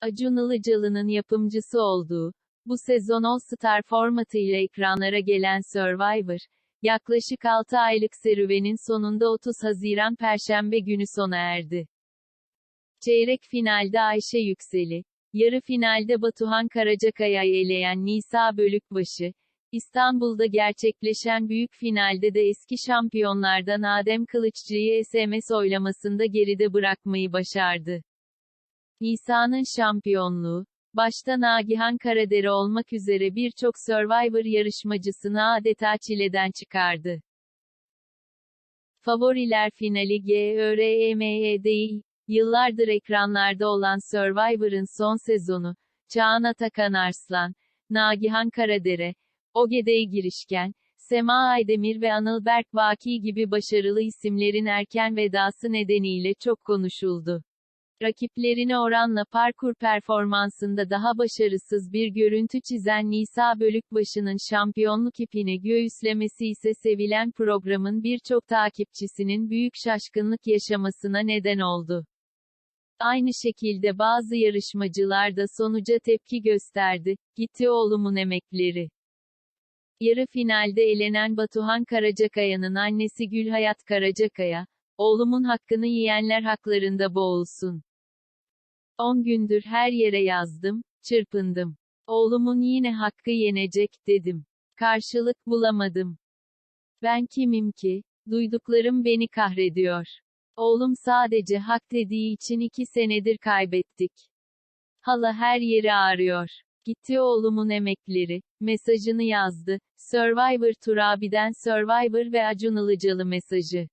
Acun Ilıcalı'nın yapımcısı olduğu, bu sezon All Star formatıyla ekranlara gelen Survivor, yaklaşık 6 aylık serüvenin sonunda 30 Haziran Perşembe günü sona erdi. Çeyrek finalde Ayşe Yükseli, yarı finalde Batuhan Karacakaya'yı eleyen Nisa Bölükbaşı, İstanbul'da gerçekleşen büyük finalde de eski şampiyonlardan Adem Kılıçcı'yı SMS oylamasında geride bırakmayı başardı. Nisa'nın şampiyonluğu, başta Nagihan Karadere olmak üzere birçok Survivor yarışmacısını adeta çileden çıkardı. Favoriler finali GÖREMEDİ, yıllardır ekranlarda olan Survivor'ın son sezonu, Çağan Atakan Arslan, Nagihan Karadere, Ogedey Girişken, Sema Aydemir ve Anıl Berk Vaki gibi başarılı isimlerin erken vedası nedeniyle çok konuşuldu. Rakiplerine oranla parkur performansında daha başarısız bir görüntü çizen Nisa Bölükbaşı'nın şampiyonluk ipini göğüslemesi ise sevilen programın birçok takipçisinin büyük şaşkınlık yaşamasına neden oldu. Aynı şekilde bazı yarışmacılar da sonuca tepki gösterdi. Gitti oğlumun emekleri. Yarı finalde elenen Batuhan Karacakaya'nın annesi Gülhayat Karacakaya, oğlumun hakkını yiyenler haklarında boğulsun. 10 gündür her yere yazdım, çırpındım. Oğlumun yine hakkı yenecek, dedim. Karşılık bulamadım. Ben kimim ki? Duyduklarım beni kahrediyor. Oğlum sadece hak dediği için iki senedir kaybettik. Hala her yeri ağrıyor. Gitti oğlumun emekleri, mesajını yazdı. Survivor Turabi'den Survivor ve Acun Ilıcalı mesajı.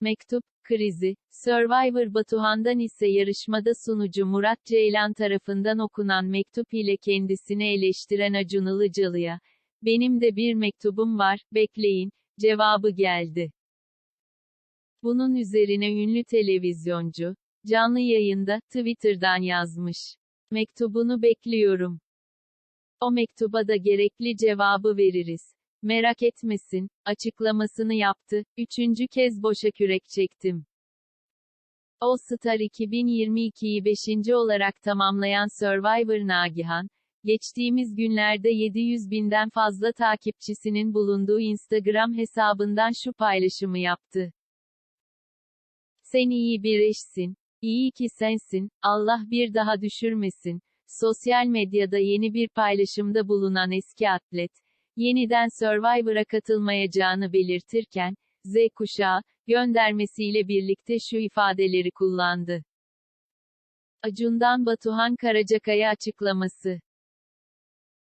Mektup, krizi, Survivor Batuhan'dan ise yarışmada sunucu Murat Ceylan tarafından okunan mektup ile kendisini eleştiren Acun Ilıcalı'ya, benim de bir mektubum var, bekleyin, cevabı geldi. Bunun üzerine ünlü televizyoncu, canlı yayında, Twitter'dan yazmış. Mektubunu bekliyorum. O mektuba da gerekli cevabı veririz. Merak etmesin, açıklamasını yaptı. Üçüncü kez boşa kürek çektim. All Star 2022'yi 5. olarak tamamlayan Survivor Nagihan, geçtiğimiz günlerde 700 binden fazla takipçisinin bulunduğu Instagram hesabından şu paylaşımı yaptı. Sen iyi bir eşsin. İyi ki sensin, Allah bir daha düşürmesin. Sosyal medyada yeni bir paylaşımda bulunan eski atlet, yeniden Survivor'a katılmayacağını belirtirken, Z kuşağı, göndermesiyle birlikte şu ifadeleri kullandı. Acun'dan Batuhan Karacakaya açıklaması.